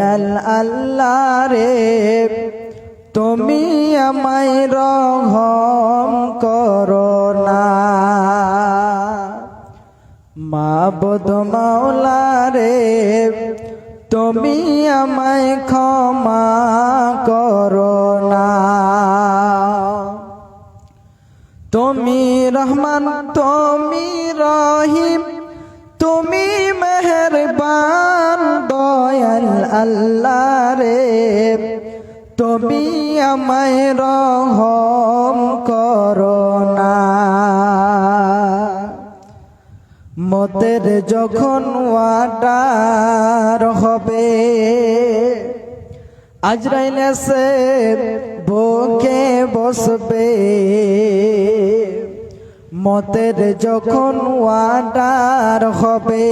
দয়াল আল্লাহ রে তুমি আমায় রহম করো না। মাবুদ মাওলা রে তুমি আমায় ক্ষমা করো না। তুমি রহমান, তুমি রহিম, তুমি মেহরবান, দয়াল আল্লাহ রে, তুমি আমায় রহম করো না। মতের যখন ওয়াটার হবে, আজরাইল এসে বুকে বসবে। মতের যখন ওয়াটার হবে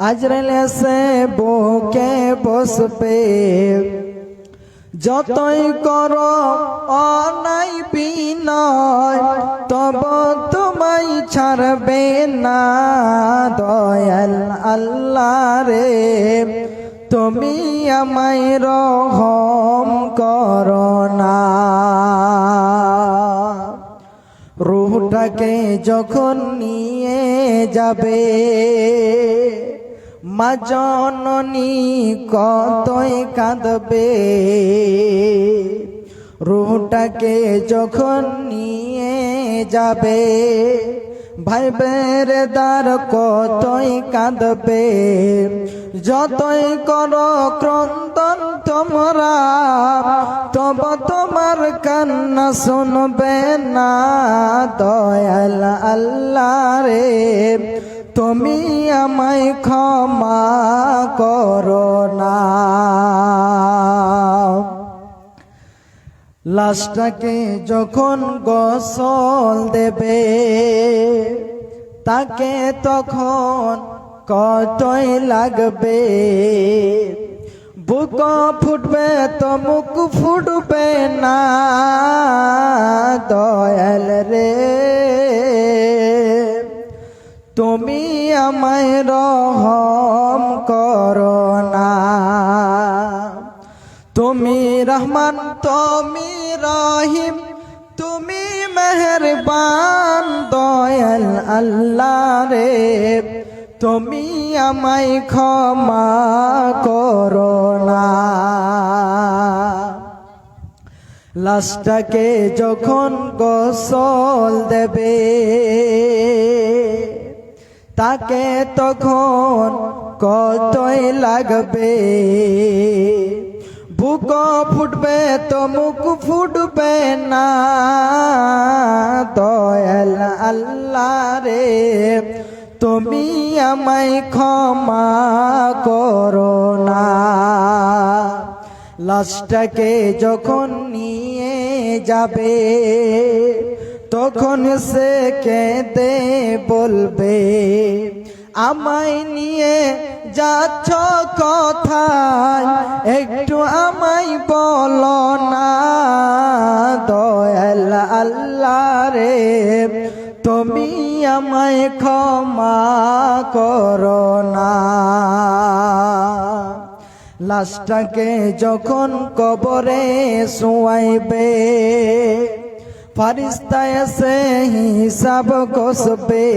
আজরাইল সে বুকে বসবে। যতই কর, অনাই বিনয়, তব তোমায় ছাড়বে না দয়াল আল্লাহ রে। তুমি আমায় রহম না। রুহটাকে যখন নিয়ে যাবে মা কতই কাঁদবে? রুহটাকে যখন নিয়ে যাবে ভাই বের দার কতই কাঁদবে? যতই কর ক্রন্দন তোমরা, তব তোমার কান্না শুনবে না। দয়াল আল্লাহ রে তুমি আমায় ক্ষমা করো না। লাশটাকে যখন গোসল দেবে, তাকে তখন কতই লাগবে? বুক ফুটবে তো মুখ ফুটবে না, দয়াল রে। তুমি আমায় রহম করো না। তুমি রহমান, তুমি রহিম, তুমি মেহরবান, দয়াল আল্লাহ রে। তুমি আমায় ক্ষমা করো না। লাশটাকে যখন গোসল দেবে তাকে তখন কতই লাগবে? বুক ফুটবে তো মুখ ফুটবে না। দয়াল আল্লাহ রে, তুমি আমায় ক্ষমা করো না। লাশটাকে যখন নিয়ে যাবে তখন সে কেঁদে বলবে, আমায় নিয়ে যাচ্ছ কথায়? একটু আমায় বলো না, দয়াল আল্লাহ রে। তুমি আমায় ক্ষমা করো না। লাশটাকে যখন কবরে শোয়াইবে ফারিস্তা এসে হিসাব কষবে।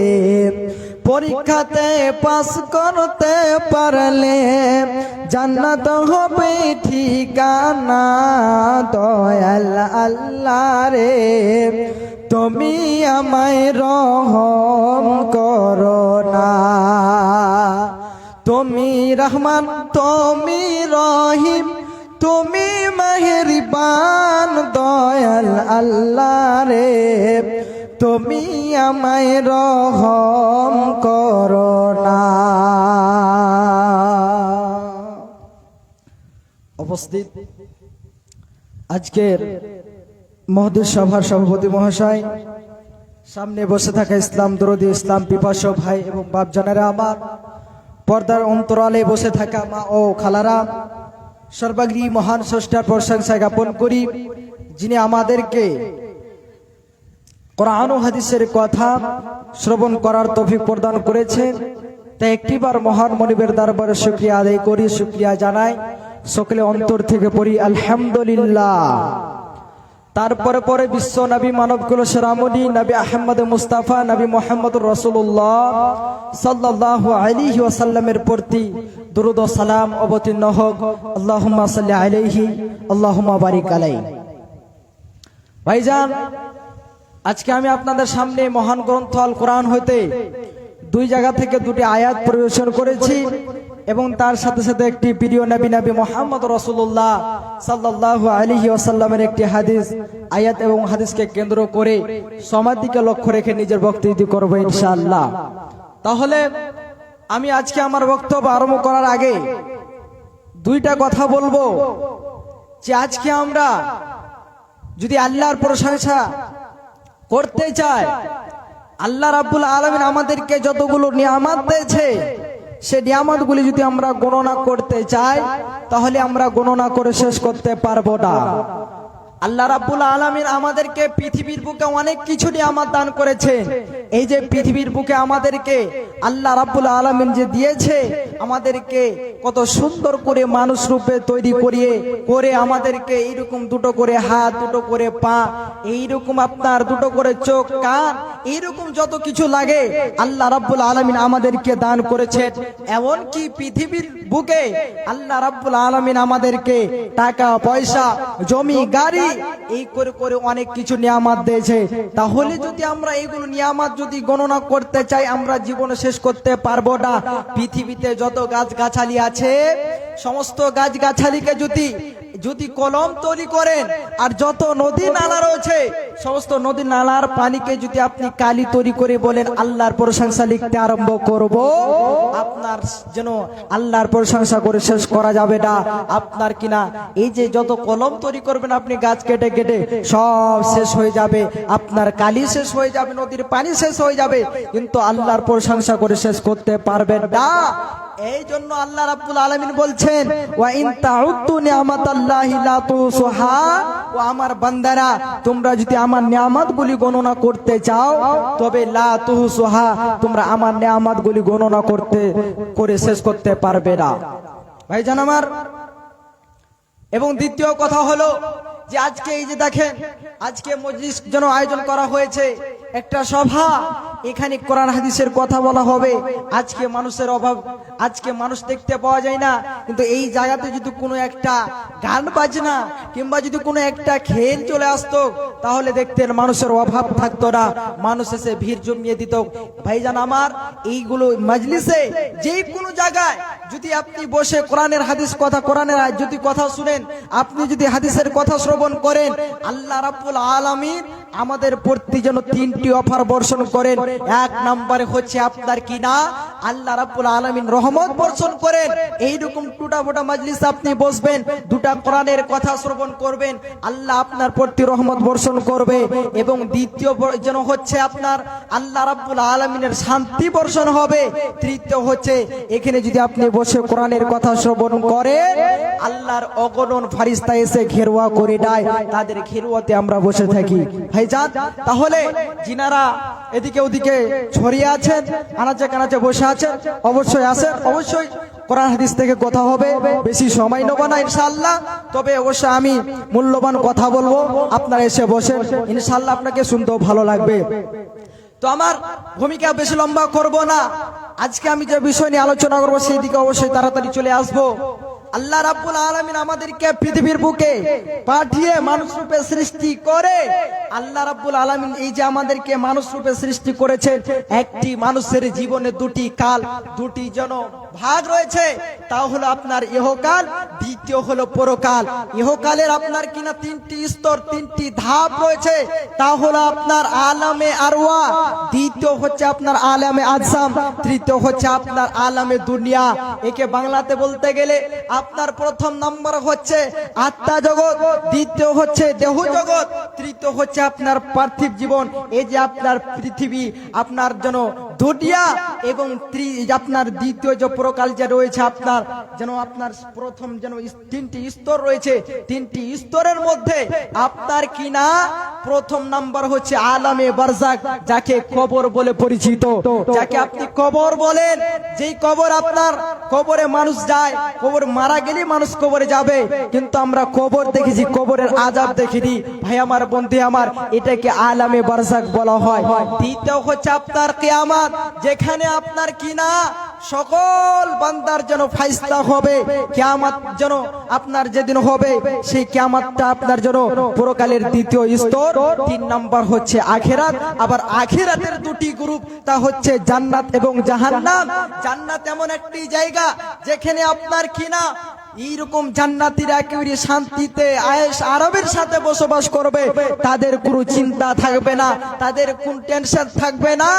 পরীক্ষাতে পাস করতে পারলে জান্নাত হবে ঠিকানা দয়াল আল্লাহ রে। তুমি আমায় রহম করো না। তুমি রহমান, তুমি রহিম। তুমি মেহরবান, দয়াল আল্লাহ রে। তুমি আমায় রহম করো না। উপস্থিত আজকের মহদুর সভার সভাপতি মহাশয়, সামনে বসে থাকা ইসলাম দরদি, ইসলাম পিপাস ভাই এবং বাপজানেরা আমার, পর্দার অন্তরালে বসে থাকা মা ও খালারা সর্বাগ্রী মহান স্রষ্টার প্রশংসা জ্ঞাপন করি, যিনি আমাদেরকে কোরআন হাদিসের কথা শ্রবণ করার তফিক প্রদান করেছেন। তাই একটিবার মহান মনিবের দরবারে শুক্রিয়া আদায় করি, শুক্রিয়া জানাই। সকলে অন্তর থেকে পড়ি, আলহামদুলিল্লাহ। তারপরে পরে বিশ্ব নবী মানব মানবকুল সেরামনি নবী আহমদ মুস্তাফা, নবী মোহাম্মদ রসুল্লাহ সাল্লাহ আলিহি ওয়াসাল্লামের প্রতি দুরুদ সালাম অবতীর্ণ হোক। আল্লাহুম্মা সাল্লি আলাইহি, আল্লাহুম্মা বারিক আলাই ভাইজান, আজকে আমি আপনাদের সামনে মহান গ্রন্থ আল কোরআন হইতে দুই জায়গা থেকে দুটি আয়াত পরিবেশন করেছি এবং তার সাথে সাথে একটি প্রিয় নবী নবী মোহাম্মদ রসুল্লাহ সাল্লাহ আলহি আসাল্লামের একটি হাদিস, আয়াত এবং হাদিসকে কেন্দ্র করে সমাধিকে লক্ষ্য রেখে নিজের বক্তৃতি করব ইনশাআল্লাহ। তাহলে আমি আজকে আমার বক্তব্য আরম্ভ করার আগে দুইটা কথা বলব যে আজকে আমরা যদি আল্লাহর প্রশংসা করতে চাই, আল্লাহ রাব্বুল আলমিন আমাদেরকে যতগুলো নিয়ামত দিয়েছে, সে নিয়ামতগুলি যদি আমরা গণনা করতে চাই, তাহলে আমরা গণনা করে শেষ করতে পারব না। আল্লাহ রাব্বুল আলমিন আমাদেরকে পৃথিবীর বুকে অনেক কিছু নিয়ামত দান করেছে এই যে পৃথিবীর বুকে আমাদেরকে আল্লাহ রাব্বুল আলমিন যে দিয়েছে, আমাদেরকে কত সুন্দর করে মানুষ রূপে তৈরি করিয়ে, করে আমাদেরকে এইরকম দুটো করে হাত, দুটো করে পা, এইরকম আপনার দুটো করে চোখ, কান, এইরকম যত কিছু লাগে আল্লাহ রাব্বুল আলমিন আমাদেরকে দান করেছেন। এমনকি পৃথিবীর বুকে আল্লাহ রাব্বুল আলমিন আমাদেরকে টাকা, পয়সা, জমি, গাড়ি এই করে করে অনেক কিছু নিয়ামাত দিয়েছে। তাহলে যদি আমরা এইগুলো নিয়ামাত যদি গণনা করতে চাই, আমরা জীবন শেষ করতে পারব না। পৃথিবীতে যত গাছ গাছালি আছে, সমস্ত গাছ গাছালিকে যদি যদি কলম তৈরি করেন আর যত নদী নালা রয়েছে, সমস্ত নদী নালার পানিকে যদি আপনি কালি তৈরি করে বলেন, আল্লাহর প্রশংসা লিখতে আরম্ভ করব, আপনার যেন আল্লাহর প্রশংসা করে শেষ করা যাবে না। আপনার কিনা এই যে যত কলম তৈরি করবেন আপনি, গাছ কেটে কেটে সব শেষ হয়ে যাবে। আপনার কালি শেষ হয়ে যাবে, নদীর পানি শেষ হয়ে যাবে। কিন্তু আল্লাহর প্রশংসা করে শেষ করতে পারবেন না। এই জন্য আল্লাহ রাব্বুল আলামিন বলছেন, ওয়া ইন তাউদ্দু নিয়ামাতাল্লাহি লা তুসুহা ও আমার বান্দারা, তোমরা যদি আমার নিয়ামতগুলি গণনা করতে চাও, তবে লা তুসুহা তোমরা আমার নিয়ামতগুলি গণনা করতে, করে শেষ করতে পারবে না। ভাইজান আমার, এবং দ্বিতীয় কথা হলো যে আজকে এই যে দেখেন, আজকে মজলিস যেন আয়োজন করা হয়েছে, একটা সভা এখানে কোরআন হাদিসের কথা বলা হবে। আজকে মানুষের অভাব, আজকে মানুষ দেখতে পাওয়া যায় না। কিন্তু এই জায়গাতে যদি কোনো একটা গান বাজনা কিংবা যদি কোনো একটা খেল চলে আসতো, তাহলে দেখতেন মানুষের অভাব থাকতো না। মানুষ এসে ভিড় জমিয়ে দিত। ভাইজান আমার, এইগুলো মজলিসে যে কোনো জায়গায় যদি আপনি বসে কোরআনের হাদিস কথা, কোরআনের যদি কথা শুনেন, আপনি যদি হাদিসের কথা শ্রবণ করেন, আল্লাহ রাব্বুল আলামিন আমাদের প্রতি যেন তিনটি অফার বর্ষণ করেন। এক নম্বরে হচ্ছে আপনার কি না? আল্লাহ রাব্বুল আলামিন রহমত বর্ষণ করেন। এইরকম টুটা ফোটা মাজলিস আপনি বসবেন, দুটা কোরআনের কথা শ্রবণ করবেন, আল্লাহ আপনার প্রতি রহমত বর্ষণ করবে। এবং দ্বিতীয় যেন হচ্ছে আপনার আল্লাহ রাব্বুল আলামিনের শান্তি বর্ষণ হবে। তৃতীয় হচ্ছে, এখানে যদি আপনি বসে কোরআনের কথা শ্রবণ করেন, আল্লাহর অগণন ফারিস্তা এসে ঘেরুয়া করে দেয়। তাদের ঘেরুয়াতে আমরা বসে থাকি। ভাইজান, তাহলে যিনারা এদিকে ওদিকে ছড়িয়ে আছেন, আনাচে কানাচে বসে আছেন, অবশ্যই আসেন, অবশ্যই কোরআন হাদিস থেকে কথা হবে, বেশি সময় নেব না ইনশাল্লাহ তবে অবশ্যই আমি মূল্যবান কথা বলব, আপনারা এসে বসেন ইনশাল্লাহ আপনাকে শুনতেও ভালো লাগবে। তো আমার ভূমিকা বেশি লম্বা করব না, আজকে আমি যে বিষয় নিয়ে আলোচনা করব, সেই দিকে অবশ্যই তাড়াতাড়ি চলে আসব। আল্লাহ রাব্বুল আলামিন আমাদেরকে পৃথিবীর বুকে পাঠিয়ে মানুষ রূপে সৃষ্টি করে। আল্লাহ রাব্বুল আলামিন এই যে আমাদেরকে মানুষ রূপে সৃষ্টি করেছেন, একটি মানুষের জীবনে দুটি কাল, দুটি যেন ভাগ রয়েছে, তা হলো আপনার ইহকাল, দ্বিতীয় হলো পরকাল। ইহকালের আপনার কিনা তিনটি স্তর, তিনটি ধাপ রয়েছে, তা হলো আপনার আলামে আরওয়া, দ্বিতীয় হচ্ছে আপনার আলামে আজসাম, তৃতীয় হচ্ছে আপনার আলামে দুনিয়া। একে বাংলাতে বলতে গেলে আপনার প্রথম নম্বর হচ্ছে আত্মা জগৎ, দ্বিতীয় হচ্ছে দেহ জগৎ, তৃতীয় হচ্ছে আপনার পার্থিব জীবন। এই যে আপনার পৃথিবী, আপনার জন্য ধুটিয়া এবং আপনার দ্বিতীয় যে প্রকাল যে রয়েছে আপনার, যেন আপনার প্রথম যেন তিনটি স্তর রয়েছে, তিনটি স্তরের মধ্যে আপনার কিনা প্রথম নাম্বার হচ্ছে আলামে বারজাক যাকে কবর বলে পরিচিত। যাকে আপনি কবর বলেন, যেই কবর আপনার কবরে মানুষ যায়, কবর মারা গেলে মানুষ কবরে যাবে। কিন্তু আমরা কবর দেখেছি, কবরের আজাব দেখিনি। ভাই আমার বন্ধু আমার, এটাকে আলামে বারজাক বলা হয়। দ্বিতীয় হচ্ছে আপনার কিয়ামত যেখানে আপনার কিনা সকল বান্দার যেন ফাইসলা হবে, কিয়ামত যেন আপনার যেদিন হবে, সেই কিয়ামতটা আপনার জন্য পরকালের দ্বিতীয় স্তর। তিন নাম্বার হচ্ছে আখেরাত। আবার আখেরাতের দুটি গ্রুপ, তা হচ্ছে জান্নাত এবং জাহান্নাম। জান্নাত এমন একটি জায়গা যেখানে আপনার কিনা এইরকম জান্নাতিরা একেবারে শান্তিতে, আয়েশ আরবের সাথে বসবাস করবে। তাদের কোনো চিন্তা থাকবে না, তাদের কোন টেনশন থাকবে না।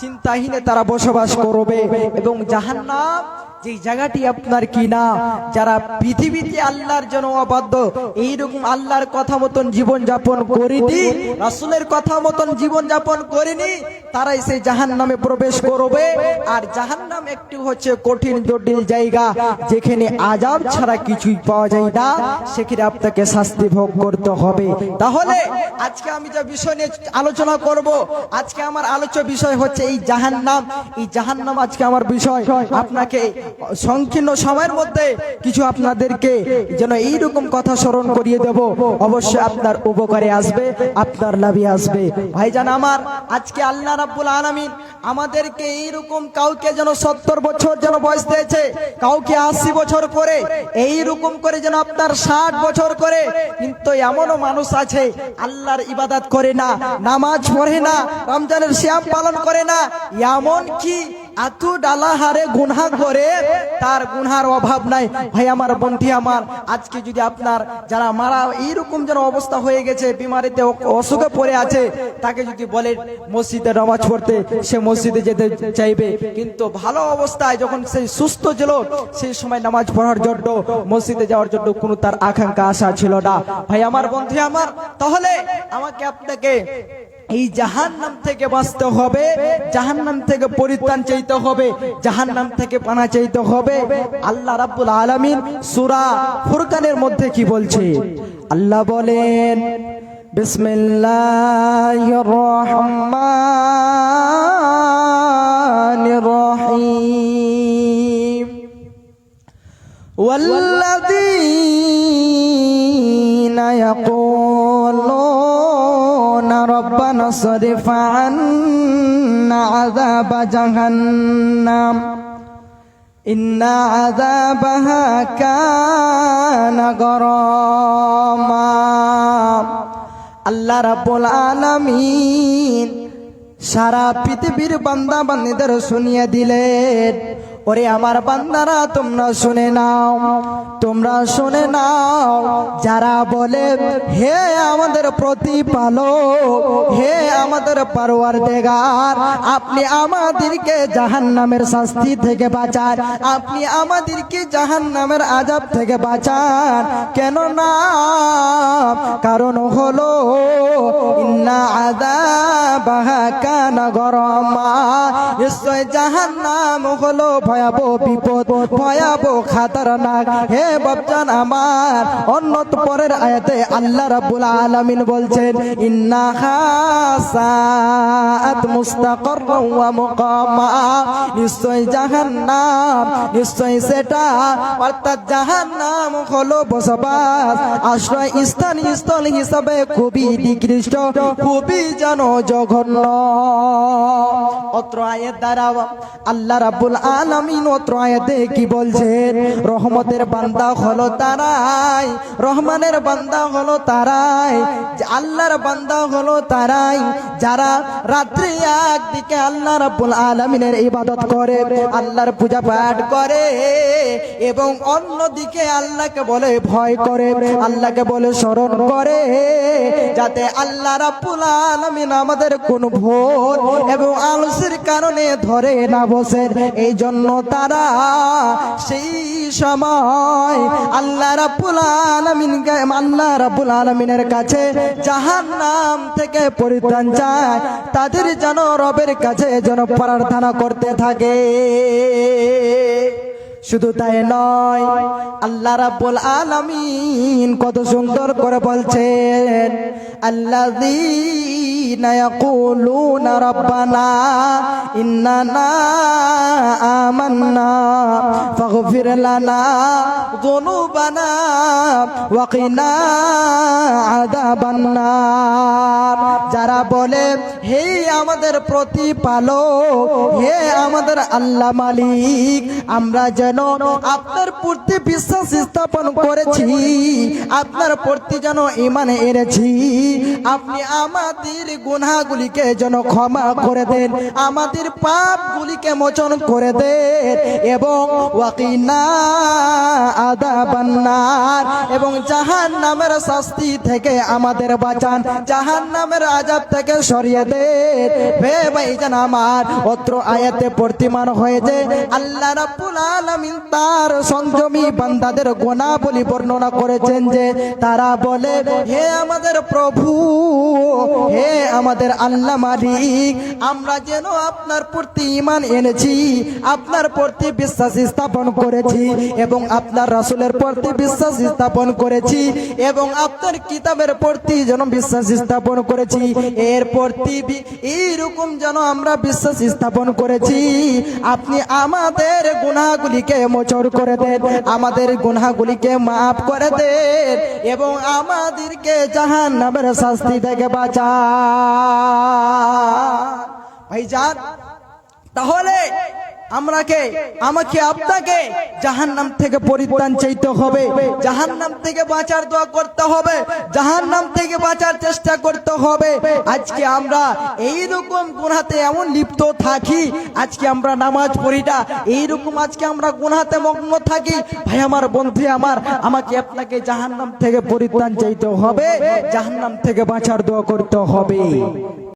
চিন্তাহীনে তারা বসবাস করবে এবং জাহান্নাম যে জায়গাটি আপনার কি না? যারা পৃথিবীতে আল্লাহর জন্য অবাধ্য, এইরকম আল্লাহর কথা মতন জীবন যাপন করিনি, রাসুলের কথা মতন জীবন যাপন করিনি, তারাই সেই জাহান নামে প্রবেশ করবে। আর জাহান নাম একটি হচ্ছে কঠিন, জটিল জায়গা, যেখানে আজাব ছাড়া কিছুই পাওয়া যায় না। সেখানে আপনাকে শাস্তি ভোগ করতে হবে। তাহলে আজকে আমি যে বিষয় নিয়ে আলোচনা করব, আজকে আমার আলোচ্য বিষয় হচ্ছে এই জাহান্নাম। এই জাহান্নাম আজকে আমার বিষয়। আপনাকে সংকীর্ণ সময়ের মধ্যে কিছু আপনাদেরকে যেন এইরকম কথা স্মরণ করিয়ে দেব। অবশ্যই আপনার উপকারে আসবে, আপনার লাভে আসবে। ভাইজান আমার, আজকে আল্লাহ রাব্বুল আলামিন আমাদেরকে এইরকম কাউকে যেন সত্তর বছর যেন বয়স দিয়েছে, কাউকে আশি বছর করে, এইরকম করে যেন আপনার ষাট বছর করে, কিন্তু এমনও মানুষ আছে, আল্লাহর ইবাদত করে না, নামাজ পড়ে না, রমজানের শ্যাম পালন করে না, এমন কি এত ডালা হারে গুনহা করে, তার গুনহার অভাব নাই। ভাই, আমার বন্ধু আমার, আজকে যদি আপনার যারা মারা, এইরকম যেন অবস্থা হয়ে গেছে, বিমারিতে অসুখে পড়ে আছে, তাকে যদি বলে মসজিদে নামাজ পড়তে, সে মসজিদে যেতে চাইবে। কিন্তু ভালো অবস্থায় যখন সেই সুস্থ ছিল, সেই সময় নামাজ পড়ার জন্য, মসজিদে যাওয়ার জন্য কোনো তার আকাঙ্ক্ষা, আশা ছিল না। ভাই, আমার বন্ধু আমার, তাহলে আমাকে আপনাকে এই জাহান নাম থেকে বাঁচতে হবে জাহান নাম থেকে পরিত্রাণ চাইতে হবে জাহান নাম থেকে পানা চাইতে হবে। আল্লাহ রাবুল আলমিন সূরা ফুরকানের মধ্যে কি বলছে? আল্লাহ বলেন, বিসমিল্লাহির রহমানির রহিম। ওয়াল্লাযীনা ربنا اصرف عنا عذاب جهنم إن عذابها كان غراما আল্লাহ রাব্বুল আলামিন সারা পৃথিবীর বান্দা বান্দিদের শুনিয়ে দিলেন ওরে আমার বান্দারা, তোমরা শুনে নাও, তোমরা শুনে নাও, যারা বলে, হে আমাদের প্রতিপালক, হে আমাদের পারোয়ার দেগার আপনি আমাদেরকে জাহান্নামের শাস্তি থেকে বাঁচান, আপনি আমাদেরকে জাহান্নামের আজাব থেকে বাঁচান। কেন না কারণ হলো, ইন্না আযাবাহা কানা গরমা। নিশ্চয় জাহান্নাম হলো ভয়াবহ বিপদ, ভয়াবহ খাতারনাক। হে বাপজান আমার, অন্যত পরের আয়াতে আল্লাহ রাব্বুল আলামিন বলছেন, ইন্না মুস্তাকাররা ওয়া মুকামা। নিশ্চয় জাহান্নাম, নিশ্চয় সেটা। অর্থাৎ জাহান্নাম হলো বসবাস। আশ্রয় স্থান, স্থল হিসাবে খুবই নিকৃষ্ট, খুবই যেন জঘন্য অত্র আয়ের দ্বারা আল্লাহ রাব্বুল আলামিন অত্র আয়াতে কি বলছেন রহমতের বান্দা হলো তারাই, রহমানের বান্দা হলো তারাই, আল্লাহর বান্দা হলো তারাই, যারা রাত্রি একদিকে আল্লাহ রাব্বুল আলামিনের ইবাদত করে, আল্লাহর পূজা পাঠ করে এবং অন্যদিকে আল্লাহকে বলে ভয় করে, আল্লাহকে বলে স্মরণ করে, যাতে আল্লাহ রাব্বুল আলামিন আমাদের কোন ভোর এবং আলসের কারণে ধরে না বসে এই জন্য জন্য তারা সেই সময় আল্লাহ রাব্বুল আলামিন আল্লাহ রাব্বুল আলামিনের কাছে জাহান্নাম থেকে পরিত্রাণ চায়। তাদের যেন রবের কাছে যেন প্রার্থনা করতে থাকে। শুধু তাই নয়, আল্লাহ রাব্বুল আলামিন কত সুন্দর করে বলছেন আল্লাযীনা রাব্বানা ইন্নানা আমান্না ফাগফির লানা যুনুবানা ওয়া কিনা আযাবান নার যারা বলে, হে আমাদের প্রতিপালক, হে আমাদের আল্লাহ মালিক, আমরা যেন আপনার প্রতি বিশ্বাস স্থাপন করেছি, আপনার প্রতি যেন ইমান এনেছি, আপনি আমাদের গুনাহগুলিকে যেন ক্ষমা করে দেন, আমাদের পাপগুলিকে মোচন করে দেন, এবং আদাবান্নার এবং জাহান নামের শাস্তি থেকে আমাদের বাঁচান জাহান নামের আজাব থেকে সরিয়ে দেন। হে ভাইজান, আমার অত্র আয়াতে প্রতিমান হয়েছে, আল্লাহ রাব্বুল আলামিন তার সংযমী বান্দাদের গুণাবলী বর্ণনা করেছেন যে, তারা বলে, হে আমাদের প্রভু, হে আমাদের আল্লাহ মালিক, আমরা যেন আপনার প্রতি ইমান এনেছি, আপনার প্রতি বিশ্বাস স্থাপন করেছি এবং আপনার রাসূলের প্রতি বিশ্বাস স্থাপন করেছি এবং আপনার কিতাবের প্রতি যেন বিশ্বাস স্থাপন করেছি। এর প্রতি এইরকম যেন আমরা বিশ্বাস স্থাপন করেছি। আপনি আমাদের গুনাহগুলিকে মোচর করে দেন, আমাদের গুনাহগুলিকে মাফ করে দেন এবং আমাদেরকে জাহান নামের শাস্তি থেকে বাঁচা ভাইজান তাহলে আমরাকে, আমাকে আপনাকে জাহান্নাম থেকে পরিত্রাণ চাইতে হবে। জাহান্নাম থেকে বাঁচার দোয়া করতে হবে। জাহান নাম থেকে বাঁচার চেষ্টা করতে হবে। আজকে আমরা এই রকম গুনাতে এমন লিপ্ত থাকি, আজকে আমরা নামাজ পড়ি না। এইরকম আজকে আমরা গুনাতে মগ্ন থাকি। ভাই, আমার বন্ধু, আমার, আমাকে আপনাকে জাহান্নাম থেকে পরিত্রাণ চাইতে হবে। জাহান্নাম থেকে বাঁচার দোয়া করতে হবে।